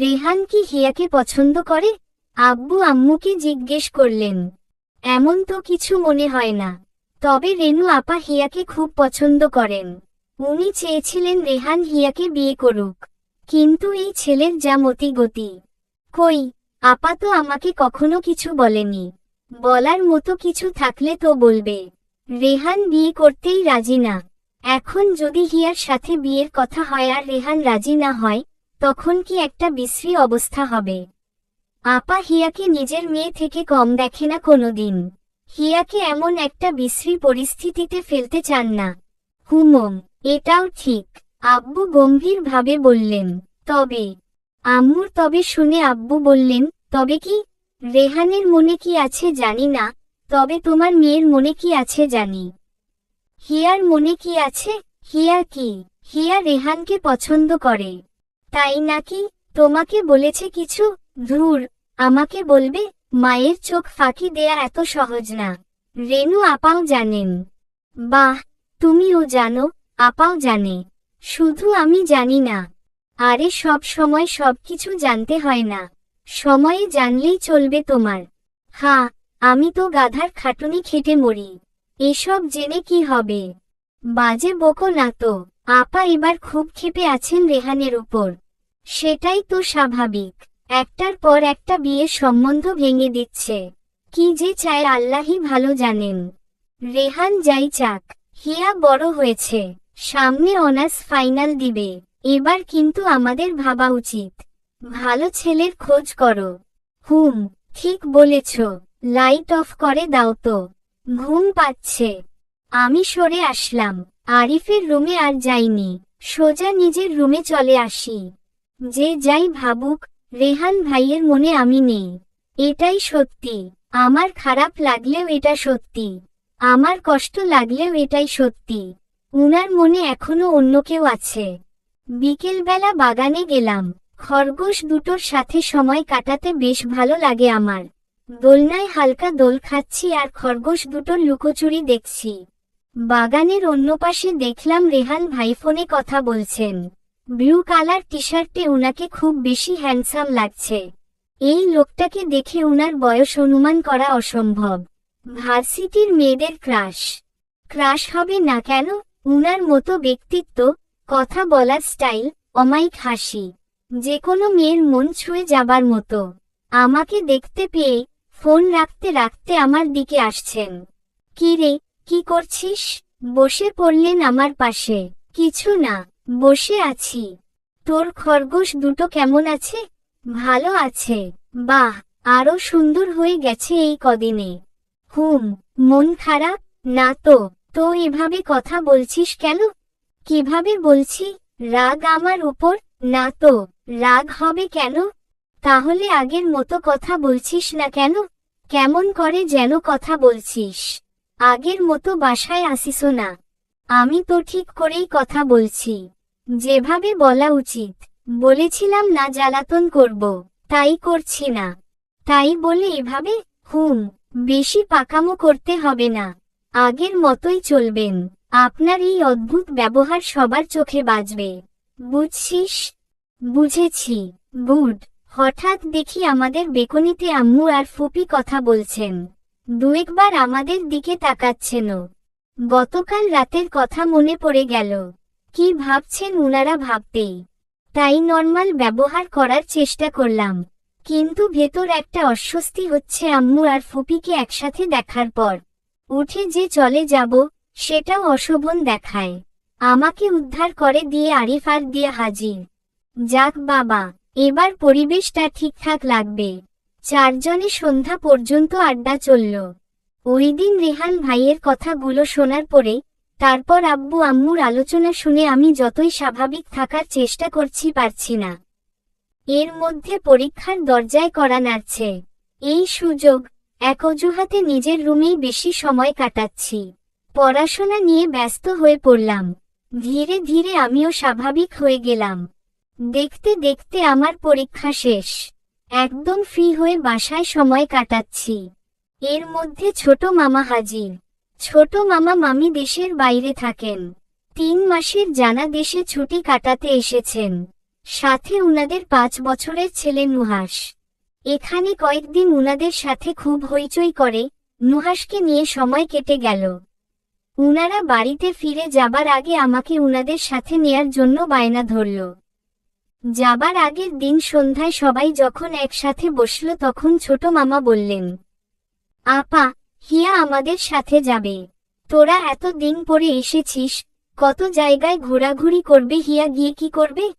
রেহান কি হিয়াকে পছন্দ করে? আব্বু আম্মুকে জিজ্ঞেস করলেন। এমন তো কিছু মনে হয় না। তবে রেনু আপা হিয়াকে খুব পছন্দ করেন। উনি চেয়েছিলেন রেহান হিয়াকে বিয়ে করুক। কিন্তু এই ছেলের যা মতি গতি কই, আপা তো আমাকে কখনো কিছু বলেনি। বলার মতো কিছু থাকলে তো বলবে। রেহান বিয়ে করতেই রাজি না। এখন যদি হিয়ার সাথে বিয়ের কথা হয় আর রেহান রাজি না হয় তখন কি একটা বিশ্রী অবস্থা হবে। আপা হিয়াকে নিজের মেয়ে থেকে কম দেখে না কোনোদিন। হিয়াকে এমন একটা বিশ্রী পরিস্থিতিতে ফেলতে চান না। হুমম, এটাও ঠিক, আব্বু গম্ভীরভাবে বললেন, তবে, আম্মুর তবে শুনে আব্বু বললেন, তবে কি, রেহানের মনে কি আছে জানি না, তবে তোমার মেয়ের মনে কি আছে জানি। হিয়ার মনে কি আছে হিয়া কি, হিয়া রেহানকে পছন্দ করে। তাই নাকি? তোমাকে বলেছে কিছু? ধুর, আমাকে বলবে, মায়ের চোখ ফাঁকি দেয়া এত সহজ না। রেনু আপাও জানেন। বাহ, তুমিও জানো, আপাও জানে। শুধু আমি জানি না। আরে সব সময় সবকিছু জানতে হয় না। সময়ে জানলেই চলবে তোমার। হা, আমি তো গাধার খাটুনি খেটে মরি। এসব জেনে কি হবে? বাজে বকো না তো। আপা এবার খুব ক্ষেপে আছেন রেহানের উপর। সেটাই তো স্বাভাবিক। একটার পর একটা বিয়ের সম্বন্ধ ভেঙে দিচ্ছে। কি যে চায় আল্লাহই ভালো জানেন। রেহান যাই চাক, হিয়া বড় হয়েছে। সামনে অনার্স ফাইনাল দিবে। এবার কিন্তু আমাদের ভাবা উচিত। ভালো ছেলের খোঁজ করো। হুম, ঠিক বলেছ। লাইট অফ করে দাও তো। ঘুম পাচ্ছে। আমি সরে আসলাম। আরিফের রুমে আর যাইনি। সোজা নিজের রুমে চলে আসি। যে যাই ভাবুক, রেহান ভাইয়ের মনে আমি নেই। এটাই সত্যি। আমার খারাপ লাগলেও এটা সত্যি। আমার কষ্ট লাগলেও এটাই সত্যি। উনার মনে এখনও অন্য কেউ আছে। বিকেলবেলা বাগানে গেলাম। খরগোশ দুটোর সাথে সময় কাটাতে বেশ ভালো লাগে আমার। দোলনায় হালকা দোল খাচ্ছি আর খরগোশ দুটোর লুকোচুরি দেখছি। বাগানের অন্য পাশে দেখলাম রেহান ভাই ফোনে কথা বলছেন। ব্লু কালার টি শার্টে উনাকে খুব বেশি হ্যান্ডসাম লাগছে। এই লোকটাকে দেখে উনার বয়স অনুমান করা অসম্ভব। ভার্সিটির মেয়েদের ক্রাশ। ক্রাশ হবে না কেন? উনার মতো ব্যক্তিত্ব, কথা বলার স্টাইল, অমায়িক হাসি। যে কোনো মেয়ের মন ছুঁয়ে যাবার মতো। আমাকে দেখতে পেয়ে, ফোন রাখতে রাখতে আমার দিকে আসছেন। কি রে, কি করছিস? বসে পড়লেন আমার পাশে। কিছু না। বসে আছি। তোর খরগোশ দুটো কেমন আছে? ভালো আছে। বাহ, আরও সুন্দর হয়ে গেছে এই কদিনে। হুম, মন খারাপ? না তো। তো এভাবে কথা বলছিস কেন? কীভাবে বলছি? রাগ আমার উপর? না তো। রাগ হবে কেন? তাহলে আগের মতো কথা বলছিস না কেন? কেমন করে যেন কথা বলছিস? আগের মতো বাসায় আসিস না। আমি তো ঠিক করেই কথা বলছি। যেভাবে বলা উচিত। বলেছিলাম না জ্বালাতন করব। তাই করছি না। তাই বলে এভাবে, হুম, বেশি পাকামো করতে হবে না। আগের মতোই চলবেন। আপনার এই অদ্ভুত ব্যবহার সবার চোখে বাজবে। বুঝছিস? বুঝেছি। গুড। হঠাৎ দেখি আমাদের বেকনিতে আম্মু আর ফুপি কথা বলছেন। দুয়েকবার আমাদের দিকে তাকাচ্ছেনও। গতকাল রাতের কথা মনে পড়ে গেল। কি ভাবছেন উনারা ভাবতেই। তাই নর্মাল ব্যবহার করার চেষ্টা করলাম। কিন্তু ভেতর একটা অস্বস্তি হচ্ছে আম্মু আর ফুপিকে একসাথে দেখার পর। উঠে যে চলে যাব, সেটাও অশোভন দেখায়। আমাকে উদ্ধার করে দিয়ে আরিফ আর দিয়ে হাজির। যাক বাবা, এবার পরিবেশটা ঠিকঠাক লাগবে। চারজনে সন্ধ্যা পর্যন্ত আড্ডা চলল। ওই দিন রেহান ভাইয়ের কথাগুলো শোনার পরে, তারপর আব্বু আম্মুর আলোচনা শুনে আমি যতই স্বাভাবিক থাকার চেষ্টা করছি পারছি না। এর মধ্যে পরীক্ষার দরজায় করা নাড়ছে। এই সুযোগ, এক অজুহাতে নিজের রুমেই বেশি সময় কাটাচ্ছি। পড়াশোনা নিয়ে ব্যস্ত হয়ে পড়লাম। ধীরে ধীরে আমিও স্বাভাবিক হয়ে গেলাম। দেখতে দেখতে আমার পরীক্ষা শেষ। একদম ফ্রি হয়ে বাসায় সময় কাটাচ্ছি। এর মধ্যে ছোট মামা হাজির। ছোট মামা মামি দেশের বাইরে থাকেন। তিন মাসের জানা দেশে ছুটি কাটাতে এসেছেন। সাথে উনাদের পাঁচ বছরের ছেলে নুহাস এখানে কয়েকদিন উনাদের সাথে খুব হইচই করে নুহাসকে নিয়ে সময় কেটে গেল। উনারা বাড়িতে ফিরে যাবার আগে আমাকে উনাদের সাথে নেয়ার জন্য বায়না ধরল। যাবার আগের দিন সন্ধ্যায় সবাই যখন একসাথে বসল তখন ছোট মামা বললেন আপা, হিয়া আমাদের সাথে যাবে। তোরা এত দিন পরে এসেছিস, কত জায়গায় ঘোরাঘুরি করবে হিয়া, গিয়ে কি করবে?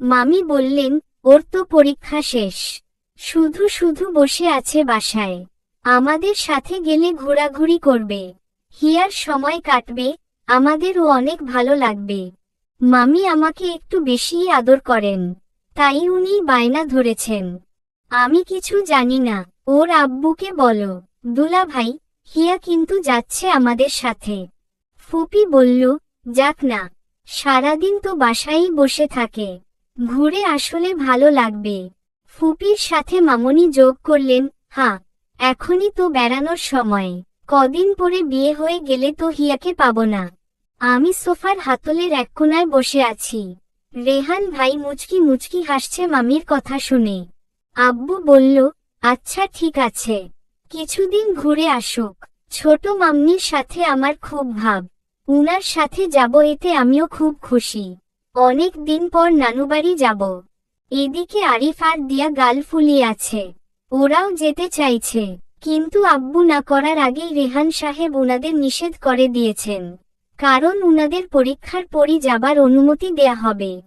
মামি বললেন, ওর তো পরীক্ষা শেষ। শুধু শুধু বসে আছে বাসায়। আমাদের সাথে গেলে ঘোরাঘুরি করবে। হিয়ার সময় কাটবে, আমাদেরও অনেক ভালো লাগবে। মামি আমাকে একটু বেশিই আদর করেন। তাই উনি বায়না ধরেছেন। আমি কিছু জানি না। ওর আব্বুকে বলো। দুলা ভাই, হিয়া কিন্তু যাচ্ছে আমাদের সাথে। ফুপি বলল, যাক না, সারাদিন তো বাসায়ই বসে থাকে। ঘুরে আসলে ভালো লাগবে। ফুপির সাথে মামনি যোগ করলেন হ্যাঁ এখনই তো বেড়ানোর সময়। কদিন পরে বিয়ে হয়ে গেলে তো হিয়াকে পাব না। আমি সোফার হাতলের এক কোনায় বসে আছি। রেহান ভাই মুচকি মুচকি হাসছে মামির কথা শুনে। আব্বু বলল আচ্ছা ঠিক আছে। কিছুদিন ঘুরে আসুক। ছোট মাম্মির সাথে আমার খুব ভাব। উনার সাথে যাব এতে আমিও খুব খুশি। অনেক দিন পর নানুবাড়ি যাব। এদিকে আরিফ আর দিয়া গাল ফুলিয়ে আছে। ওরাও যেতে চাইছে। কিন্তু আব্বু না করার আগেই রেহান সাহেব উনাদের নিষেধ করে দিয়েছেন। কারণ উনাদের পরীক্ষার পরই যাবার অনুমতি দেয়া হবে।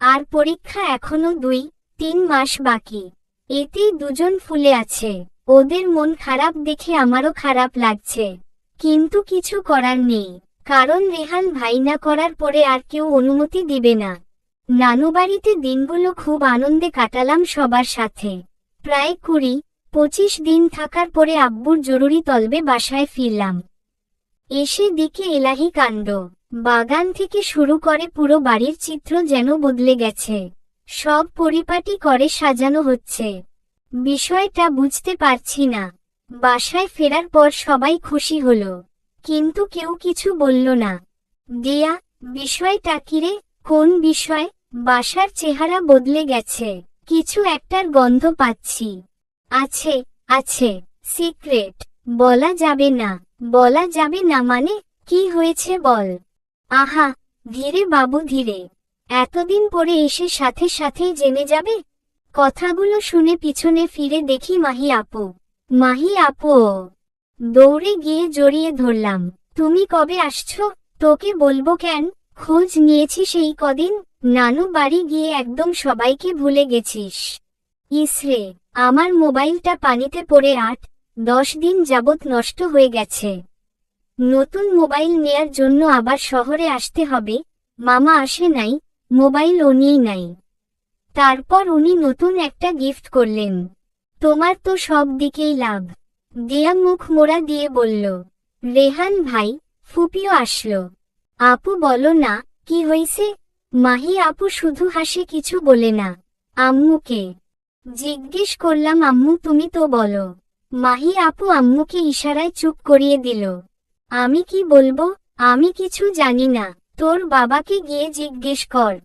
আর পরীক্ষা এখনও দুই, তিন মাস বাকি। এতেই দুজন ফুলে আছে। ওদের মন খারাপ দেখে আমারও খারাপ লাগছে। কিন্তু কিছু করার নেই। কারণ রেহান ভাই না করার পরে আর কেউ অনুমতি দিবে না। নানুবাড়িতে দিনগুলো খুব আনন্দে কাটালাম সবার সাথে। প্রায় কুড়ি, পঁচিশ দিন থাকার পরে আব্বুর জরুরি তলবে বাসায় ফিরলাম। এসে দিকে এলাহি কাণ্ড। বাগান থেকে শুরু করে পুরো বাড়ির চিত্র যেন বদলে গেছে। সব পরিপাটি করে সাজানো হচ্ছে। বিষয়টা বুঝতে পারছি না। বাসায় ফেরার পর সবাই খুশি হলো। কিন্তু কেউ কিছু বলল না। দিয়া, বিষয়টা কিরে কোন বিষয়? বাসার চেহারা বদলে গেছে। কিছু একটার গন্ধ পাচ্ছি। আছে আছে। সিক্রেট। বলা যাবে না। বলা যাবে না মানে কি হয়েছে বল। আহা, ধীরে বাবু, ধীরে। এতদিন পরে এসে সাথে সাথেই জেনে যাবে? কথাগুলো শুনে পিছনে ফিরে দেখি মাহি আপু। মাহি আপু, দৌড়ে গিয়ে জড়িয়ে ধরলাম। তুমি কবে আসছো? তোকে বলব কেন? খোঁজ নিয়েছি সেই কদিন। নানু বাড়ি গিয়ে একদম সবাইকে ভুলে গেছিস। ইসরে আমার মোবাইলটা পানিতে পড়ে আট, দশ দিন যাবৎ নষ্ট হয়ে গেছে। নতুন মোবাইল নেয়ার জন্য আবার শহরে আসতে হবে? মামা আসে নাই মোবাইল ও নিয়েই নাই। তারপর উনি নতুন একটা গিফট করলেন। তোমার তো সব দিকেই লাভ। দিয়া মুখ মোড়া দিয়ে বলল, রেহান ভাই, ফুপিও আসলো। আপু বলো না, কি হয়েছে মাহি আপু শুধু হাসে কিছু বলে না। আম্মুকে। জিজ্ঞেস করলাম, আম্মু, তুমি তো বলো। মাহি আপু আম্মুকে ইশারায় চুপ করিয়ে দিল, আমি কি বলব? আমি কিছু জানি না। তোর বাবাকে গিয়ে জিজ্ঞেস কর।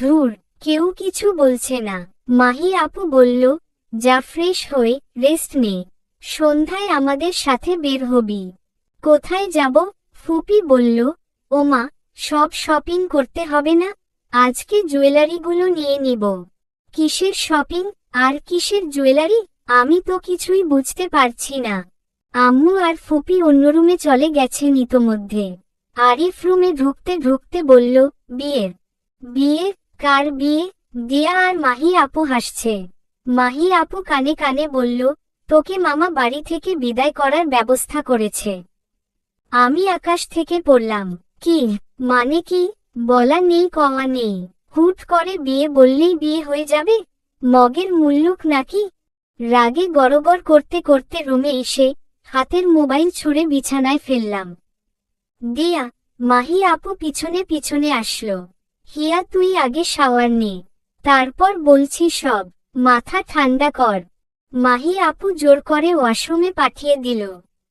ধুর, কেউ কিছু বলছে না। মাহি আপু বলল, যা ফ্রেশ হয়ে রেস্ট নে। সন্ধ্যায় আমাদের সাথে বের হবি। কোথায় যাব? ফুপি বলল, ওমা, সব শপিং করতে হবে না? আজকে জুয়েলারিগুলো নিয়ে নিব। কিসের শপিং? আর কিসের জুয়েলারি? আমি তো কিছুই বুঝতে পারছি না। আম্মু আর ফুপি অন্য রুমে চলে গেছেন ইতোমধ্যে আরিফ রুমে ঢুকতে ঢুকতে বলল, বিয়ের, বিয়ে, কার বিয়ে? দিয়া আর মাহি আপু হাসছে। মাহি আপু কানে কানে বলল, তোকে মামা বাড়ি থেকে বিদায় করার ব্যবস্থা করেছে। আমি আকাশ থেকে পড়লাম। কি মানে কি? বলা নেই কমা নেই। হুট করে বিয়ে বললেই বিয়ে হয়ে যাবে? মগের মুল্লুক নাকি? রাগে গড়গড় করতে করতে রুমে এসে হাতের মোবাইল ছুঁড়ে বিছানায় ফেললাম। দিয়া, মাহি আপু পিছনে পিছনে আসলো। হিয়া, তুই আগে শাওয়ার নে। তারপর বলছি সব, মাথা ঠান্ডা কর। মাহি আপু জোর করে ওয়াশরুমে পাঠিয়ে দিল।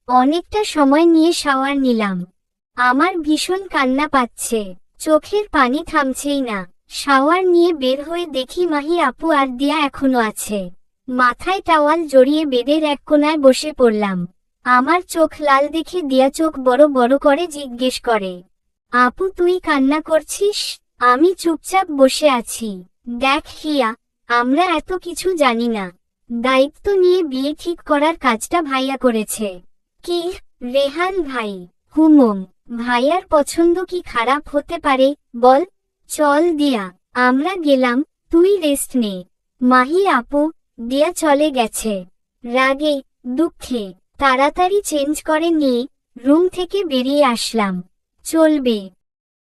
অনেকটা সময় নিয়ে শাওয়ার নিলাম। আমার ভীষণ কান্না পাচ্ছে, চোখের পানি থামছেই না। শাওয়ার নিয়ে বের হয়ে দেখি মাহি আপু আর দিয়া এখনও আছে। মাথায় টাওয়াল জড়িয়ে বেদের এক কোনায় বসে পড়লাম। আমার চোখ লাল দেখে দিয়া চোখ বড় বড় করে জিজ্ঞেস করে, আপু, তুই কান্না করছিস? আমি চুপচাপ বসে আছি। দেখ হিয়া, আমরা এত কিছু জানি না। দায়িত্ব নিয়ে বিয়ে ঠিক করার কাজটা ভাইয়া করেছে। কি রেহান ভাই? হুমম, ভাইয়ার পছন্দ কি খারাপ হতে পারে? বল, চল দিয়া, আমরা গেলাম, তুই রেস্ট নে। মাহি আপু, দিয়া চলে গেছে। রাগে, দুঃখে। তাড়াতাড়ি চেঞ্জ করে নিয়ে রুম থেকে বেরিয়ে আসলাম। চলবে।